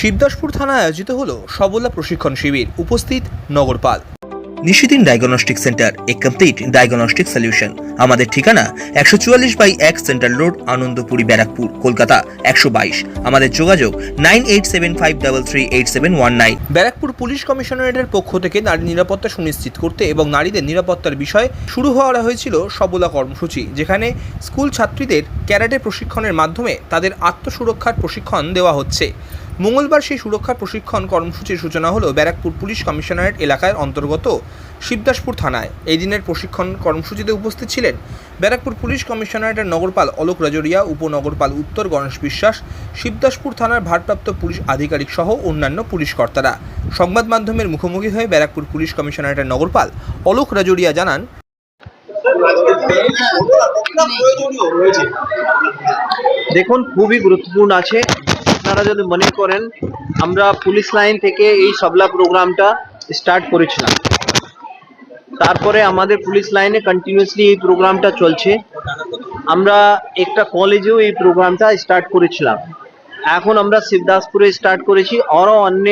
শিবদাসপুর থানায় আয়োজিত হলো সবলা প্রশিক্ষণ শিবির, উপস্থিত নগরপাল। Nishidin diagnostic centre, a complete diagnostic solution. আমাদের ঠিকানা একশো চুয়াল্লিশ বাই এক সেন্ট্রাল রোড, আনন্দপুরি ব্যারাকপুর, কলকাতা একশো বাইশ। আমাদের যোগাযোগ nine eight seven five double three eight seven one nine. Barrackpore police কমিশনারেটের পক্ষ থেকে নারী নিরাপত্তা সুনিশ্চিত করতে এবং নারীদের নিরাপত্তার বিষয়ে শুরু হওয়া হয়েছিল সবলা কর্মসূচি, যেখানে স্কুল ছাত্রীদের ক্যারাটে প্রশিক্ষণের মাধ্যমে তাদের আত্মসুরক্ষার প্রশিক্ষণ দেওয়া হচ্ছে। মঙ্গলবার সেই সুরক্ষা প্রশিক্ষণ কর্মসূচির সূচনা হলো ব্যারাকপুর পুলিশ কমিশনারেট এলাকার অন্তর্গত শিবদাসপুর থানায়। এই দিনের প্রশিক্ষণ কর্মসূচিতে উপস্থিত ছিলেন ব্যারাকপুর পুলিশ কমিশনারেটের নগরপাল অলোক রাজরিয়া, উপনগরপাল উত্তর গণেশ বিশ্বাস, শিবদাসপুর থানার ভারপ্রাপ্ত পুলিশ আধিকারিক সহ অন্যান্য পুলিশ কর্তারা। সংবাদ মাধ্যমের মুখোমুখি হয়ে ব্যারাকপুর পুলিশ কমিশনারেটের নগরপাল অলোক রাজরিয়া জানান, দেখুন, খুবই গুরুত্বপূর্ণ আছে। আপনারা যদি মনে করেন, আমরা পুলিশ লাইন থেকে এই সবলা প্রোগ্রামটা স্টার্ট করেছিলাম। তারপরে আমাদের পুলিশ লাইনে কন্টিনিউসলি এই প্রোগ্রামটা চলছে। আমরা একটা কলেজেও এই প্রোগ্রামটা স্টার্ট করেছিলাম। এখন আমরা শিবদাসপুরে স্টার্ট করেছি। আরও অন্য,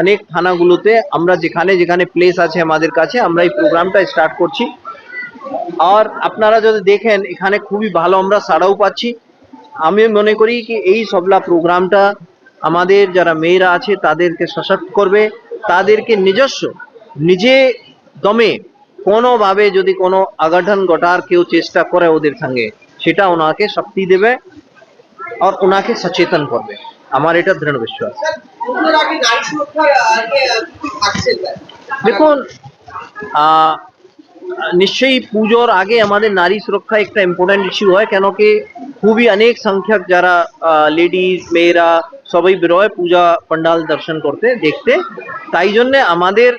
অনেক থানাগুলোতে আমরা যেখানে যেখানে প্লেস আছে আমাদের কাছে, আমরা এই প্রোগ্রামটা স্টার্ট করছি। আর আপনারা যদি দেখেন, এখানে খুবই ভালো আমরা সাড়াও পাচ্ছি। আমি মনে করি কি এই সবলা প্রোগ্রামটা আমাদের যারা মেয়েরা আছে তাদেরকে সশক্ত করবে, তাদেরকে নিজস্ব, নিজে দমে কোনোভাবে যদি কোনো আঘাটন ঘটার কেউ চেষ্টা করে ওদের সঙ্গে, সেটা ওনাকে শক্তি দেবে আর ওনাকে সচেতন করবে আমার এটা দৃঢ় বিশ্বাস? দেখুন নিশ্চয়ই পুজোর আগে আমাদের নারী সুরক্ষা একটা ইম্পর্টেন্ট ইস্যু হয়, কেন কি খুবই অনেক সংখ্যক যারা লেডিস মেয়েরা সবাই বেরোয় পূজা পান্ডাল দর্শন করতে, দেখতে। তাই জন্য আমাদের,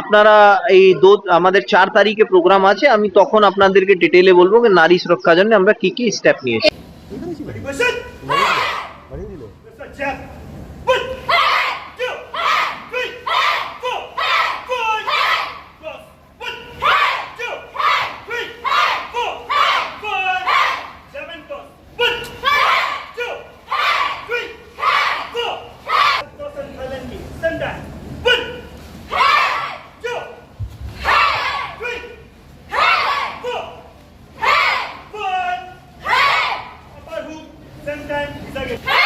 আপনারা এই দো, আমাদের চার তারিখে প্রোগ্রাম আছে, আমি তখন আপনাদেরকে ডিটেলে বলব নারী সুরক্ষার জন্য আমরা কি কি স্টেপ নিয়েছি। Sometimes it's a